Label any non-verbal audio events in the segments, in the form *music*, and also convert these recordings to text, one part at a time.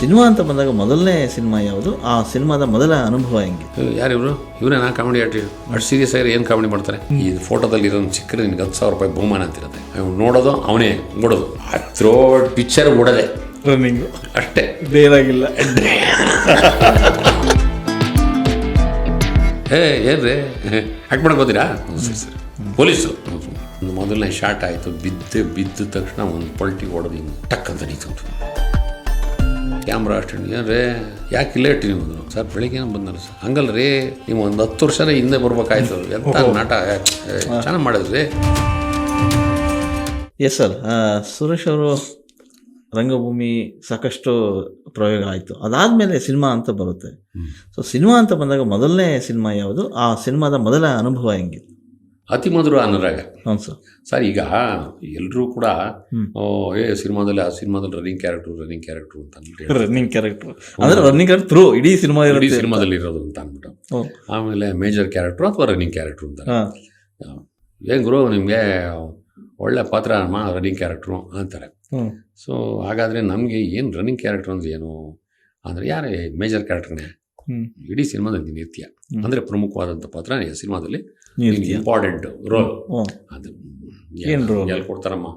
Cinema ಅಂತ ಬಂದಾಗ ಮೊದಲನೇ ಸಿನಿಮಾ ಯಾವುದು? ಆ ಸಿನಿಮಾದ ಮೊದಲ ಅನುಭವ ಹೆಂಗೆ? ಯಾರು ಇವರು? ಇವರೇನಾ ಕಾಮಿಡಿ ಆಟ ಅಷ್ಟು ಸೀರಿಯಸ್ ಆಗಿ ಏನು ಕಾಮಿಡಿ ಮಾಡ್ತಾರೆ? ಈ ಫೋಟೋದಲ್ಲಿ ಇರೋದು ಚಿಕ್ಕರೆ ನಿನ್ಗೆ ಹತ್ತು ಸಾವಿರ ರೂಪಾಯಿ ಬಹುಮಾನ ಅಂತಿರುತ್ತೆ. ನೋಡೋದು ಅವನೇ ಓಡೋದು ಥ್ರೋ ಪಿಕ್ಚರ್ ಓಡದೆ. ರನ್ನಿಂಗು ಅಷ್ಟೇ. ಬೇರಾಗಿಲ್ಲ. ಹೇ ಏನ್ರಿ? ಆ್ಯಕ್ಟ್ ಮಾಡಕ್ ಮಾಡ್ಕೋತೀರಾ ಸರಿ ಸರಿ. ಪೊಲೀಸು. ಒಂದು ಮೊದಲನೇ ಶಾರ್ಟ್ ಆಯಿತು. ಬಿದ್ದು ಬಿದ್ದ ತಕ್ಷಣ ಒಂದು ಪಲ್ಟಿ ಹೊಡೆದು ಹಿಂಗೆ ಟಕ್ ಅಂತ ನಿಂತು ಕ್ಯಾಮ್ರಾ ಅಷ್ಟು ಏನ್ರೇ ಯಾಕೆ ಲೇಟ್ ನೀವು ಅಂದ್ರು ಸರ್ ಬೆಳಿಗ್ಗೆ ಬಂದಲ್ಲ ಸರ್. ಹಂಗಲ್ಲ ರೀ ನೀವು ಒಂದು ಹತ್ತು ವರ್ಷನೇ ಹಿಂದೆ ಬರ್ಬೇಕಾಯ್ತು. ಎಂತ ನಾಟ? ಚೆನ್ನಾಗಿ ಮಾಡಿದ್ರಿ ಎಸ್ ಸರ್ ಸುರೇಶ್ ಅವರು ರಂಗಭೂಮಿ ಸಾಕಷ್ಟು ಪ್ರಯೋಗ ಆಯಿತು ಅದಾದಮೇಲೆ ಸಿನಿಮಾ ಅಂತ ಬರುತ್ತೆ. ಸೊ ಸಿನಿಮಾ ಅಂತ ಬಂದಾಗ ಮೊದಲನೇ ಸಿನಿಮಾ ಯಾವುದು? ಆ ಸಿನಿಮಾದ ಮೊದಲ ಅನುಭವ ಹೆಂಗೆ ಅತಿ ಮಧುರ ಅನುರಾಗ ಹೌದು ಸರ್. ಸರ್ ಈಗ ಎಲ್ಲರೂ ಕೂಡ. ಏ ಸಿನಿಮಾದಲ್ಲಿ ಆ ಸಿನಿಮಾದಲ್ಲಿ ರನ್ನಿಂಗ್ ಕ್ಯಾರೆಕ್ಟರ್ ರನ್ನಿಂಗ್ ಕ್ಯಾರೆಕ್ಟರ್ ಅಂತ ಅಂದ್ಬಿಟ್ಟು ರನ್ನಿಂಗ್ ಕ್ಯಾರೆಕ್ಟರ್ ಅಂದ್ರೆ ರನ್ನಿಂಗ್ ಕ್ಯಾರೆಕ್ಟರ್ ಥ್ರೂ ಇಡೀ ಸಿನಿಮಾ ಇಡೀ ಸಿನಿಮಾದಲ್ಲಿ ಇರೋದು ಅಂತ ಅಂದ್ಬಿಟ್ಟು. ಆಮೇಲೆ ಮೇಜರ್ ಕ್ಯಾರೆಕ್ಟರ್ ಅಥವಾ ರನ್ನಿಂಗ್ ಕ್ಯಾರೆಕ್ಟರ್ ಅಂತ. ಏನು ಗುರು ನಿಮಗೆ ಒಳ್ಳೆ ಪಾತ್ರ ಅಮ್ಮ ರನ್ನಿಂಗ್ ಕ್ಯಾರೆಕ್ಟ್ರು ಅಂತಾರೆ. ಸೊ ಹಾಗಾದರೆ ನಮಗೆ ಏನು ರನ್ನಿಂಗ್ ಕ್ಯಾರೆಕ್ಟರ್ ಅಂದ್ರೆ ಏನು? ಅಂದರೆ ಯಾರೇ ಮೇಜರ್ ಕ್ಯಾರೆಕ್ಟರ್ನೇ ಇಡೀ ಸಿನಿಮಾದಲ್ಲಿ ನಿತ್ಯ. ಅಂದ್ರೆ ಪ್ರಮುಖವಾದಂತ ಪ್ರಮುಖವಾದಂಥ ಪಾತ್ರ ಸಿನಿಮಾದಲ್ಲಿ ಇಂಪಾರ್ಟೆಂಟ್ ರೋಲ್ ಅದು? ಎಲ್ಲಿ ಕೊಡ್ತಾರಮ್ಮ.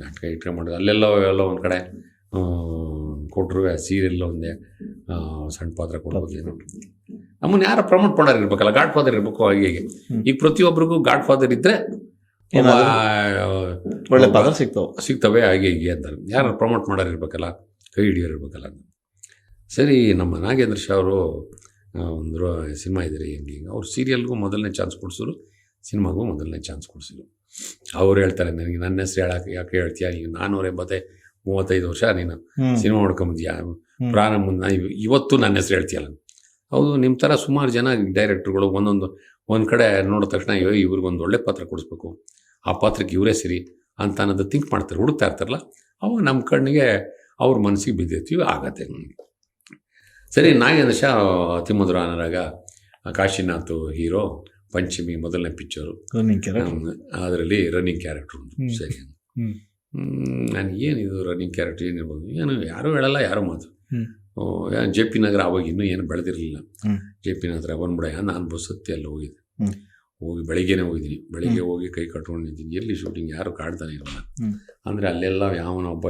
ನಾಟಕ ಇಟ್ರೆ ಮಾಡೋದು ಅಲ್ಲೆಲ್ಲೋ ಎಲ್ಲ ಒಂದು ಕಡೆ ಕೊಟ್ಟರು ಸೀರಿಯಲ್ ಒಂದೇ ಆ, ಸಣ್ಣ ಪಾತ್ರ ಕೊಡ್ಬೋದು ನಮ್ಮನ್ನ ಯಾರು ಪ್ರಮೋಟ್ ಮಾಡೋರು ಇರ್ಬೇಕಲ್ಲ ಗಾಡ್ ಫಾದರ್ ಇರ್ಬೇಕು ಹಾಗೆ ಈಗ ಪ್ರತಿಯೊಬ್ಬರಿಗೂ ಗಾಡ್ ಫಾದರ್ ಇದ್ರೆ ಒಳ್ಳೆ ಪಾತ್ರ ಸಿಗ್ತಾವೆ. ಸಿಗ್ತವೆ ಹಾಗೆ ಹೀಗೆ ಅಂತಾರೆ. ಯಾರು ಪ್ರಮೋಟ್ ಮಾಡೋರು ಇರ್ಬೇಕಲ್ಲ ಕೈ ಹಿಡಿಯೋರು ಇರ್ಬೇಕಲ್ಲ. ಅಂತ ಸರಿ ನಮ್ಮ ನಾಗೇಂದ್ರ ಶಾ ಅವರು ಒಂದು ಸಿನಿಮಾ ಇದ್ದಾರೆ ಹೆಂಗೆ ಹಿಂಗೆ. ಅವ್ರು ಸೀರಿಯಲ್ಗೂ ಮೊದಲನೇ ಚಾನ್ಸ್ ಕೊಡಿಸಿದ್ರು ಸಿನಿಮಾಗೂ ಮೊದಲನೇ ಚಾನ್ಸ್ ಕೊಡಿಸಿದ್ರು. ಅವ್ರು ಹೇಳ್ತಾರೆ ನನಗೆ ನನ್ನ ಹೆಸರು ಹೇಳಕ್ಕೆ ಯಾಕೆ ಹೇಳ್ತೀಯ? ಈಗ ನಾನ್ನೂರ ಎಂಬತ್ತೆ ಮೂವತ್ತೈದು ವರ್ಷ ನೀನು ಸಿನಿಮಾ ನೋಡ್ಕೊಂಬಂದ್ಯಾ? ಪ್ರಾರಂಭ ಇವ್- ಇವತ್ತು ನನ್ನ ಹೆಸರು ಹೇಳ್ತೀಯಲ್ಲ ಹೌದು ನಿಮ್ಮ ಥರ ಸುಮಾರು ಜನ ಡೈರೆಕ್ಟ್ರುಗಳು ಒಂದೊಂದು ಒಂದು ಕಡೆ ನೋಡಿದ ತಕ್ಷಣ ಅಯ್ಯೋ ಇವ್ರಿಗೊಂದು ಒಳ್ಳೆ ಪಾತ್ರ ಕೊಡಿಸ್ಬೇಕು. ಆ ಪಾತ್ರಕ್ಕೆ ಇವರೇ ಸರಿ ಅಂತ ಅನ್ನೋದು ಥಿಂಕ್ ಮಾಡ್ತಾರೆ ಹುಡುಕ್ತಾ ಇರ್ತಾರಲ್ಲ ಅವಾಗ ನಮ್ಮ ಕಣ್ಣಿಗೆ ಅವ್ರ ಮನಸ್ಸಿಗೆ ಬಿದ್ದಿರ್ತೀವಿ ಆಗತ್ತೆ ಸರಿ ನಾಗೇಂದ್ರ ಶಾ ಅತಿಮಧುರ ಅನುರಾಗ ಕಾಶಿನಾಥ್ ಹೀರೋ ಪಂಚಮಿ ಮೊದಲನೇ ಪಿಕ್ಚರು ಅದರಲ್ಲಿ ರನ್ನಿಂಗ್ ಕ್ಯಾರೆಕ್ಟ್ರು ಹ್ಮ್. ಸರಿ. ನಾನು ಏನಿದು ರನ್ನಿಂಗ್ ಕ್ಯಾರೆಕ್ಟರ್ ಏನಿರ್ಬೋದು ಏನು ಯಾರೂ ಹೇಳಲ್ಲ ಯಾರು ಮಾತು. ಜೆ ಪಿ ನಗರ ಅವಾಗ ಇನ್ನೂ ಏನು ಬೆಳೆದಿರಲಿಲ್ಲ. ಜೆ ಪಿ ನಗರ ಬಂದ್ಬಿಡ ನಾನು ಬಸ್ ಹತ್ತಿ ಅಲ್ಲಿ ಹೋಗಿದ್ದೆ. ಹೋಗಿ ಬೆಳಿಗ್ಗೆನೇ ಹೋಗಿದ್ದೀನಿ. ಬೆಳಿಗ್ಗೆ ಹೋಗಿ ಕೈ ಕಟ್ಕೊಂಡಿದ್ದೀನಿ ಎಲ್ಲಿ ಶೂಟಿಂಗ್ ಯಾರು ಕಾಡ್ತಾನೆ ಇರಲ್ಲ. ಅಂದರೆ ಅಲ್ಲೆಲ್ಲ ಯಾವನ ಒಬ್ಬ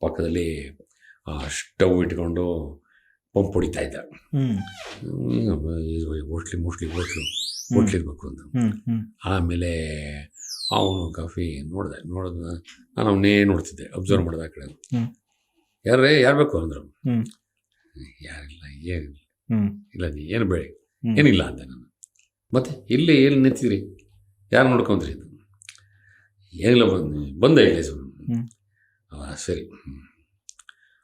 ಪಕ್ಕದಲ್ಲಿ ಸ್ಟವ್ ಇಟ್ಕೊಂಡು ಪಂಪ್ ಹೊಡಿತಾ ಇದ್ದ. ಹೋಟ್ಲಿ ಮೋಸ್ಟ್ಲಿ ಹೋಟ್ಲು ಹೋಟ್ಲಿರ್ಬೇಕು ಅಂತ. ಆಮೇಲೆ ಅವನು ಕಾಫಿ ನೋಡಿದೆ ನೋಡಿದ ನಾನು ಅವನೇ ನೋಡ್ತಿದ್ದೆ ಅಬ್ಸರ್ವ್ ಮಾಡಿದೆ ಆ ಕಡೆ. ಯಾರೇ ಯಾರು ಬೇಕು ಅಂದರು. ಯಾರಿಲ್ಲ ಏನಿಲ್ಲ. ಇಲ್ಲ ನೀ ಏನು ಬೇಡಿ. ಏನಿಲ್ಲ ಅಂದೆ ನಾನು. ಮತ್ತೆ ಇಲ್ಲಿ ಏನು ನಿಂತಿದ್ರಿ? ಯಾರು ನೋಡ್ಕೊಂತೀರಿ ಏನಿಲ್ಲ ಬಂದು ಬಂದೆ ಇಲ್ಲಿ ಸರ್. ಸರಿ.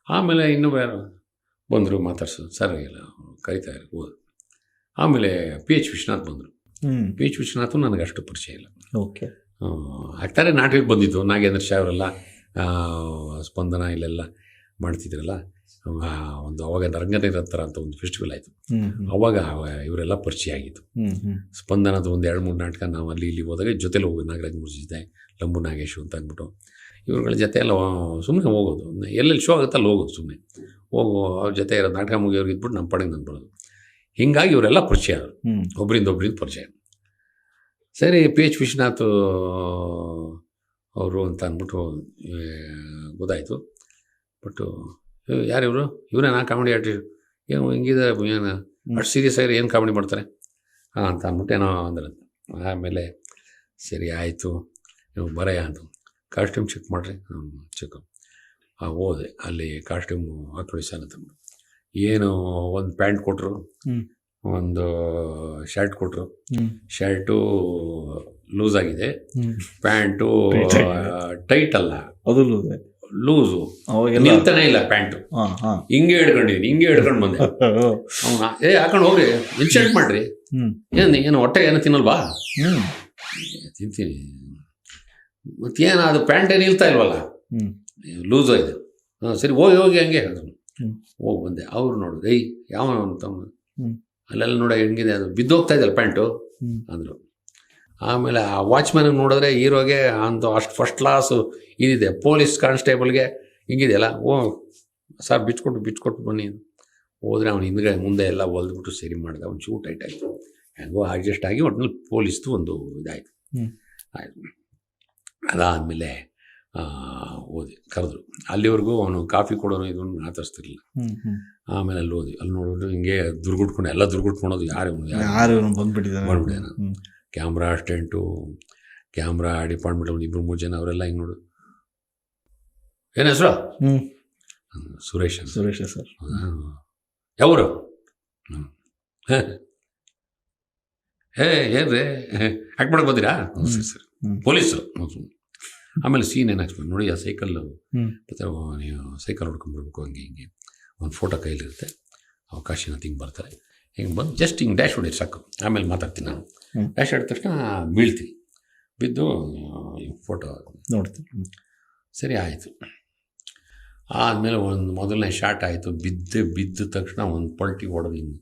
ಆಮೇಲೆ ಇನ್ನೊಬ್ಬ ಯಾರು? ಬಂದರು ಮಾತಾಡ್ಸೋದು. ಸರ್ ಇಲ್ಲ ಕರಿತಾ ಇರು ಹೋದ್ರು ಆಮೇಲೆ ಪಿ ಎಚ್ ವಿಶ್ವನಾಥ್ ಬಂದರು. ಪಿ ಎಚ್ ವಿಶ್ವನಾಥು ನನಗೆ ಅಷ್ಟು ಪರಿಚಯ ಇಲ್ಲ. ಓಕೆ. ಆಗ್ತಾರೆ ನಾಟಕಕ್ಕೆ ಬಂದಿದ್ದು. ನಾಗೇಂದ್ರ ಶಾ ಅವರೆಲ್ಲ ಸ್ಪಂದನ ಇಲ್ಲೆಲ್ಲ ಮಾಡ್ತಿದ್ರಲ್ಲ. ಒಂದು ಅವಾಗ ರಂಗನಿರಂತರ ಅಂತ ಒಂದು ಫೆಸ್ಟಿವಲ್ ಆಯಿತು. ಅವಾಗ ಇವರೆಲ್ಲ ಪರಿಚಯ ಆಗಿತ್ತು ಸ್ಪಂದನದ ಒಂದು ಎರಡು ಮೂರು ನಾಟಕ ನಾವು ಅಲ್ಲಿ ಇಲ್ಲಿ ಹೋದಾಗ ಜೊತೆಲಿ ಹೋಗಿ ನಾಗರಾಜ್ ಮುರ್ಜಿದೆ ಲಂಬು ನಾಗೇಶು ಅಂತ ಅಂದ್ಬಿಟ್ಟು ಇವ್ರುಗಳ ಜೊತೆ ಎಲ್ಲ ಸುಮ್ಮನೆ ಹೋಗೋದು. ಎಲ್ಲೆಲ್ಲಿ ಶೋ ಆಗುತ್ತೆ ಅಲ್ಲಿ ಹೋಗೋದು ಸುಮ್ಮನೆ ಹೋಗು ಅವ್ರ ಜೊತೆ ಇರೋ ನಾಟಕ ಮುಗಿಯೋರ್ಗೆ ಇದ್ಬಿಟ್ಟು ನಮ್ಮ ಪಡೆಗೆ ನಾನು ಬರೋದು. ಹೀಗಾಗಿ ಇವರೆಲ್ಲ ಪರಿಚಯ ಒಬ್ಬರಿಂದ ಒಬ್ಬರಿಂದ ಪರಿಚಯ. ಸರಿ ಪಿ ಎಚ್ ವಿಶ್ವನಾಥ್ ಅವರು ಅಂತ ಅಂದ್ಬಿಟ್ಟು ಗೊತ್ತಾಯಿತು. ಬಟ್ಟು ಯಾರು ಇವರು? ಇವರೇ ನಾ ಕಾಮಿಡಿ ಆರ್ಟಿಸ್ಟ್. ಏನು ಹಿಂಗಿದ್ದಾರೆ ಏನು ಅಷ್ಟು ಸೀರಿಯಸ್ ಆಗಿ ಏನು ಕಾಮಿಡಿ ಮಾಡ್ತಾರೆ? ಹಾಂ ಅಂತ ಅಂದ್ಬಿಟ್ಟು ಏನೋ ಅಂದ್ರೆ. ಆಮೇಲೆ ಸರಿ ಆಯಿತು. ನೀವು ಬರೆಯ ಅಂತ. ಕಾಸ್ಟ್ಯೂಮ್ ಚೆಕ್ ಮಾಡಿರಿ. ಚೆಕ್ ಹೋದೆ. ಅಲ್ಲಿ ಕಾಸ್ಟ್ಯೂಮ್ ಹಾಕೊಳ್ಳಿ ಅಂತ ಏನು ಒಂದು ಪ್ಯಾಂಟ್ ಕೊಟ್ಟರು ಒಂದು ಶರ್ಟ್ ಕೊಟ್ಟರು ಶರ್ಟು ಲೂಸ್ ಆಗಿದೆ. ಪ್ಯಾಂಟು ಟೈಟ್ ಅಲ್ಲ. ಅದು ಲೂಸ್ ಲೂಸು ನಿಲ್ತಾನೆ ಇಲ್ಲ ಪ್ಯಾಂಟು ಹಿಂಗೆ ಹಿಡ್ಕೊಂಡಿದ್ದೀನಿ ಹಿಂಗೆ ಹಿಡ್ಕೊಂಡು ಬಂದೆ. *laughs* ಅವ್ನ ಏ ಹಾಕೊಂಡು ಹೋಗ್ರಿ. ಇನ್ಶರ್ಟ್ ಮಾಡ್ರಿ. ಏನು ಏನು ಹೊಟ್ಟೆ ಏನೋ ತಿನ್ನಲ್ವಾ? ತಿಂತೀನಿ. ಮತ್ತೇನು ಅದು ಪ್ಯಾಂಟೇ ನಿಲ್ತಾ ಇಲ್ವಲ್ಲ? ಹ್ಞೂ ಲೂಸ್ ಆಯ್ತು ಹಾಂ ಸರಿ ಹೋಗಿ ಹೋಗಿ ಹಂಗೆ ಹೇಳಿದ್ರು. ಹೋಗಿ ಬಂದೆ. ಅವ್ರು ನೋಡಿದ್ರು ಏಯ್ ಯಾವ ತಮ್ಮ. ಅಲ್ಲೆಲ್ಲ ನೋಡ ಹೆಂಗಿದೆ ಅದು. ಬಿದ್ದೋಗ್ತಾ ಇದ್ದಲ್ಲ ಪ್ಯಾಂಟು ಅಂದರು. ಆಮೇಲೆ ಆ ವಾಚ್ಮ್ಯಾನಿಗೆ ನೋಡಿದ್ರೆ ಹೀರೋಗೆ ಅಂದು ಅಷ್ಟು ಫಸ್ಟ್ ಕ್ಲಾಸು ಇದಿದೆ. ಪೊಲೀಸ್ ಕಾನ್ಸ್ಟೇಬಲ್ಗೆ ಹಿಂಗಿದೆಯಲ್ಲ? ಓ ಸರ್ ಬಿಚ್ಕೊಟ್ಟು ಬಿಚ್ಕೊಟ್ಟು ಬನ್ನಿ. ಹೋದ್ರೆ ಅವ್ನು ಹಿಂದ್ಗಡೆ ಮುಂದೆ ಎಲ್ಲ ಹೊಲ್ದ್ಬಿಟ್ಟು ಸರಿ ಮಾಡಿದೆ. ಅವ್ನು ಶೂಟ್ ಟೈಟ್ ಆಯಿತು. ಹೆಂಗೋ ಅಡ್ಜಸ್ಟ್ ಆಗಿ ಒಟ್ಟಿನಲ್ಲಿ ಪೊಲೀಸ್ದು ಒಂದು ಇದಾಯಿತು. ಆಯಿತು. ಅದಾದಮೇಲೆ ಓದಿ ಕರೆದ್ರು. ಅಲ್ಲಿವರೆಗೂ ಅವನು ಕಾಫಿ ಕೊಡೋನು ಇದನ್ನು ಹ್ಮ್ ಆಮೇಲೆ ಅಲ್ಲಿ ಓದಿ. ಅಲ್ಲಿ ನೋಡೋದು ಹಿಂಗೆ ದುರ್ಗುಟ್ಕೊಂಡು. ಎಲ್ಲ ದುರ್ಗುಟ್ಕೊಳೋದು ಯಾರು ಇವ್ನು? ಯಾರು ಬಂದ್ಬಿಟ್ಟಿದ್ದಾನೆ. ಬಂದ್ಬಿಟ್ಟಿದ್ದಾನೆ. ಕ್ಯಾಮ್ರಾ ಅಸ್ಟೆಂಟು ಕ್ಯಾಮ್ರಾ ಡಿಪಾರ್ಟ್ಮೆಂಟ್ ಅವ್ನು ಇಬ್ಬರು ಮೂರು ಜನ ಅವರೆಲ್ಲ ಹಿಂಗೆ ನೋಡು. ಏನು ಹೆಸರು? ಸುರೇಶ್ ಸುರೇಶ ಸರ್? ಯಾವರು? ಹೇ. ಹೇ. ಹೇ ಏನ್ರಿ ಮಾಡಕ್ಕೆ ಬಂದಿರಾ? ಸರಿ ಪೊಲೀಸರು. ಆಮೇಲೆ ಸೀನ್ ಏನಾಗ್ತದೆ ನೋಡಿ ಆ ಸೈಕಲ್ ನೀವು ಸೈಕಲ್ ಹೊಡ್ಕೊಂಡ್ಬಿಡ್ಬೇಕು ಹಂಗೆ ಹಿಂಗೆ. ಒಂದು ಫೋಟೋ ಕೈಲಿರುತ್ತೆ. ಅವಕಾಶನ ತಿಂಗೆ ಬರ್ತಾರೆ. ಹಿಂಗೆ ಬಂದು ಜಸ್ಟ್ ಹಿಂಗೆ ಡ್ಯಾಶ್ ಹೊಡಿ ಸಾಕು. ಆಮೇಲೆ ಮಾತಾಡ್ತೀನಿ ನಾನು. ಡ್ಯಾಶ್ ಹೊಡಿದ ತಕ್ಷಣ ಬೀಳ್ತೀನಿ. ಬಿದ್ದು ಫೋಟೋ ನೋಡ್ತೀನಿ. ಸರಿ ಆಯಿತು. ಆದಮೇಲೆ ಒಂದು ಮೊದಲನೇ ಶಾಟ್ ಆಯಿತು. ಬಿದ್ದೆ ಬಿದ್ದ ತಕ್ಷಣ ಒಂದು ಪಲ್ಟಿ ಹೊಡೆದು ಹಿಂಗೆ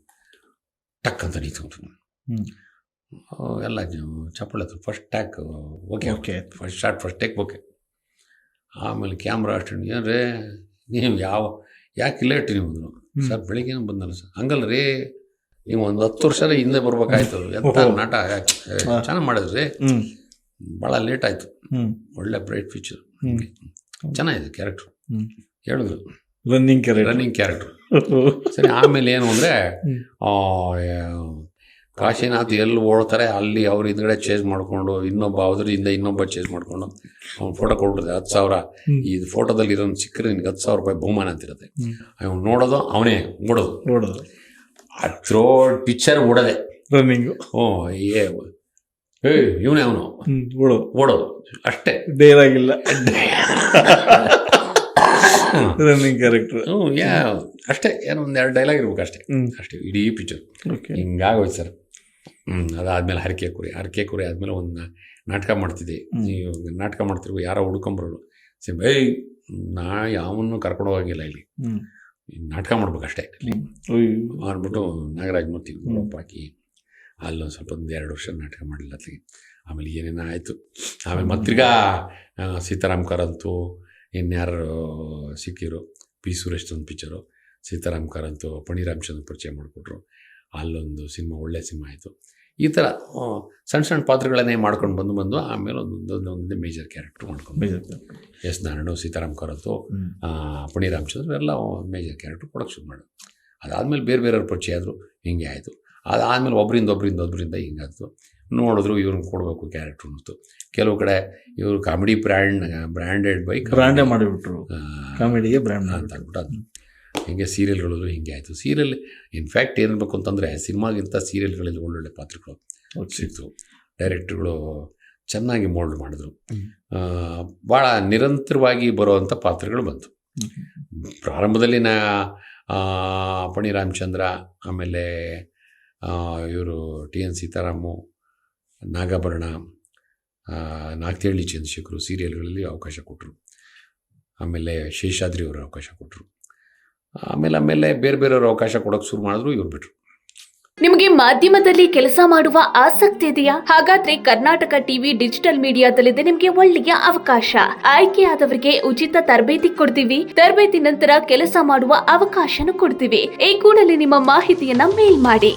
ಟಕ್ ಅಂತ ಹ್ಮ್. ಎಲ್ಲ ಚಪ್ಪಳ first take okay okay first shot first take okay ಆಮೇಲೆ ಕ್ಯಾಮ್ರಾ ಅಸ್ಟೆಂಡ್ ಏನು ರೇ ನೀವು ಯಾವ ಯಾಕೆ ಲೇಟ್ ನೀವು. ಸರ್ ಬೆಳಿಗ್ಗೆ ಬಂದಲ್ಲ ಸರ್ ಹಂಗಲ್ಲ ರೀ ನೀವು ಒಂದು ಹತ್ತು ವರ್ಷ ಹಿಂದೆ ಬರ್ಬೇಕಾಯ್ತು. ಎಂತ ನಾಟ. ಚೆನ್ನಾಗಿ ಮಾಡಿದ್ರಿ? ಭಾಳ ಲೇಟ್ ಆಯಿತು. ಒಳ್ಳೆ ಬ್ರೈಟ್ ಫ್ಯೂಚರ್. ಚೆನ್ನಾಗಿದೆ ಕ್ಯಾರೆಕ್ಟ್ರು. ಹೇಳಿದ್ರು ರನ್ನಿಂಗ್ ಕ್ಯಾರೆಕ್ಟರ್ ರನ್ನಿಂಗ್ ಕ್ಯಾರೆಕ್ಟ್ರು ಸರಿ ಆಮೇಲೆ ಏನು ಅಂದರೆ. ಕಾಶಿನಾಥ್ ಎಲ್ಲಿ ಓಡ್ತಾರೆ ಅಲ್ಲಿ ಅವ್ರ ಹಿಂದ್ಗಡೆ ಚೇಂಜ್ ಮಾಡಿಕೊಂಡು ಇನ್ನೊಬ್ಬ ಅದ್ರ ಹಿಂದೆ ಇನ್ನೊಬ್ಬ ಚೇಂಜ್ ಮಾಡಿಕೊಂಡು ಅವ್ನು ಫೋಟೋ ಕೊಟ್ಬಿಡ್ತಾರೆ. ಹತ್ತು ಸಾವಿರ. ಈ ಫೋಟೋದಲ್ಲಿ ಇರೋ ಸಿಕ್ಕರೆ ನಿನ್ಗೆ ಹತ್ತು ಸಾವಿರ ರೂಪಾಯಿ ಬಹುಮಾನ ಅಂತಿರುತ್ತೆ. ಅವ್ನು ನೋಡೋದು ಅವನೇ ಓಡೋದು. ನೋಡೋದು ಆ ಥ್ರೋ ಪಿಕ್ಚರ್ ಓಡೋದೆ. ರನ್ನಿಂಗು ಓ ಏ ಏ ಇವನೇ ಅವನು. ಓಡೋದು. ಓಡೋದು. ಅಷ್ಟೇ. ಡೇರಾಗಿಲ್ಲ ರನ್ನಿಂಗ್ ಕ್ಯಾರೆಕ್ಟರ್ ಹ್ಞೂ ಯಾ ಅಷ್ಟೇ. ಏನೋ ಒಂದು ಎರಡು ಡೈಲಾಗ್ ಇರ್ಬೇಕು ಅಷ್ಟೇ ಅಷ್ಟೇ ಇಡೀ ಪಿಕ್ಚರ್ ಹಿಂಗಾಗೋಯ್ತು ಸರ್. ಅದಾದಮೇಲೆ ಹರಕೆ ಕುರಿ. ಹರಕೆ ಕುರಿ ಆದಮೇಲೆ ಒಂದು ನಾಟಕ ಮಾಡ್ತಿದ್ದೆ. ನೀವು ನಾಟಕ ಮಾಡ್ತಿರ್ಬೇಕು ಯಾರೋ ಹುಡ್ಕೊಂಬರೋರು. ಸಿಮ್ ಏಯ್ ನಾ ಯಾವನ್ನೂ ಕರ್ಕೊಂಡು ಹೋಗಿಲ್ಲ ಇಲ್ಲಿ. ನಾಟಕ ಮಾಡ್ಬೇಕಷ್ಟೇ. ಮಾಡ್ಬಿಟ್ಟು ನಾಗರಾಜ್ ಮೂರ್ತಿ ಹಾಕಿ ಅಲ್ಲೊಂದು ಸ್ವಲ್ಪ ಒಂದು ಎರಡು ವರ್ಷ ನಾಟಕ ಮಾಡಿಲ್ಲ ಅತ್ಲಿಗೆ. ಆಮೇಲೆ ಏನೇನೋ ಆಯಿತು. ಆಮೇಲೆ ಮತ್ತಿಗ ಸೀತಾರಾಮ್ ಕಾರಂತು ಇನ್ಯಾರು ಸಿಕ್ಕಿರು ಪಿ ಸುರೇಶ್ ಒಂದು ಪಿಕ್ಚರು ಸೀತಾರಾಮ್ ಕಾರಂತು ಪಣಿರಾಮ್ ರಾಮಚಂದ್ರ ಪರಿಚಯ ಮಾಡಿಕೊಟ್ರು. ಅಲ್ಲೊಂದು ಸಿನಿಮಾ ಒಳ್ಳೆ ಸಿನಿಮಾ ಆಯಿತು. ಈ ಥರ ಸಣ್ಣ ಸಣ್ಣ ಪಾತ್ರಗಳನ್ನೇ ಮಾಡ್ಕೊಂಡು ಬಂದು ಬಂದು ಆಮೇಲೆ ಒಂದೊಂದು ಒಂದೊಂದು ಮೇಜರ್ ಕ್ಯಾರೆಕ್ಟರ್ ಮಾಡ್ಕೊಂಡು ಎಸ್ ನಾರಾಯಣ ಸೀತಾರಾಮ್ ಕಾರಂತು ಪುಣಿರಾಮ್ ಆ, ಪುಣಿ ರಾಮಚಂದ್ರ ಎಲ್ಲ ಮೇಜರ್ ಕ್ಯಾರೆಕ್ಟರ್ ಕೊಡೋಕೆ ಶುರು ಮಾಡೋದು ಅದಾದಮೇಲೆ ಬೇರೆ ಬೇರೆಯವ್ರ ಪರಿಚಯ ಆದರು ಹಿಂಗೆ ಆಯಿತು. ಅದಾದಮೇಲೆ ಒಬ್ಬರಿಂದ ಒಬ್ಬರಿಂದ ಒಬ್ಬರಿಂದ ಹಿಂಗಾಯ್ತು ನೋಡಿದ್ರು ಇವ್ರನ್ನ ಕೊಡಬೇಕು ಕ್ಯಾರೆಕ್ಟ್ರ್ ಅನ್ನಿಸ್ತು ಕೆಲವು ಕಡೆ ಇವರು ಕಾಮಿಡಿ ಬ್ರ್ಯಾಂಡ್ ಬ್ರ್ಯಾಂಡೆಡ್ ಬೈಕ್ ಬ್ರ್ಯಾಂಡೇ ಮಾಡಿಬಿಟ್ರು. ಕಾಮಿಡಿಗೆ ಬ್ರ್ಯಾಂಡ್ ಅಂತ ಅಂದ್ಬಿಟ್ಟು ಅದು. ಹಿಂಗೆ ಸೀರಿಯಲ್ಗಳಲ್ಲೂ ಹಿಂಗೆ ಆಯಿತು. ಸೀರಿಯಲ್ ಇನ್ಫ್ಯಾಕ್ಟ್ ಏನಿರ್ಬೇಕು ಅಂತಂದರೆ ಸಿನಿಮಾಗಿಂತ ಸೀರಿಯಲ್ಗಳಲ್ಲಿ ಒಳ್ಳೊಳ್ಳೆ ಪಾತ್ರಗಳು ಸಿಕ್ತು ಡೈರೆಕ್ಟ್ರುಗಳು ಚೆನ್ನಾಗಿ ಮೋಲ್ಡ್ ಮಾಡಿದ್ರು. ಭಾಳ ನಿರಂತರವಾಗಿ ಬರುವಂಥ ಪಾತ್ರಗಳು ಬಂತು. ಪ್ರಾರಂಭದಲ್ಲಿ ನಾ ಪಣಿ ರಾಮಚಂದ್ರ ಆಮೇಲೆ ಇವರು ಟಿ ಎನ್ ಸೀತಾರಾಮು ನಾಗಾಭರಣ ನಾಗ್ತೇಳಿ ಚಂದ್ರಶೇಖರು ಸೀರಿಯಲ್ಗಳಲ್ಲಿ ಅವಕಾಶ ಕೊಟ್ಟರು ಆಮೇಲೆ ಶೇಷಾದ್ರಿ ಅವರು ಅವಕಾಶ ಕೊಟ್ಟರು ಆಮೇಲೆ ಆಮೇಲೆ ಬೇರೆ ಬೇರೆಯವರು ಅವಕಾಶ ಕೊಡೋಕೆ ಶುರು ಮಾಡಿದ್ರು ಇವ್ರು ಬಿಟ್ರು. ನಿಮಗೆ ಮಾಧ್ಯಮದಲ್ಲಿ ಕೆಲಸ ಮಾಡುವ ಆಸಕ್ತಿ ಇದೆಯಾ? ಹಾಗಾದ್ರೆ ಕರ್ನಾಟಕ ಟಿವಿ ಡಿಜಿಟಲ್ ಮೀಡಿಯಾದಲ್ಲಿದೆ ನಿಮಗೆ ಒಳ್ಳೆಯ ಅವಕಾಶ. ಆಯ್ಕೆಯಾದವರಿಗೆ ಉಚಿತ ತರಬೇತಿ ಕೊಡ್ತೀವಿ. ತರಬೇತಿ ನಂತರ ಕೆಲಸ ಮಾಡುವ ಅವಕಾಶನೂ ಕೊಡ್ತೀವಿ. ಈ ಕೂಡಲೇ ನಿಮ್ಮ ಮಾಹಿತಿಯನ್ನ ಮೇಲ್ ಮಾಡಿ.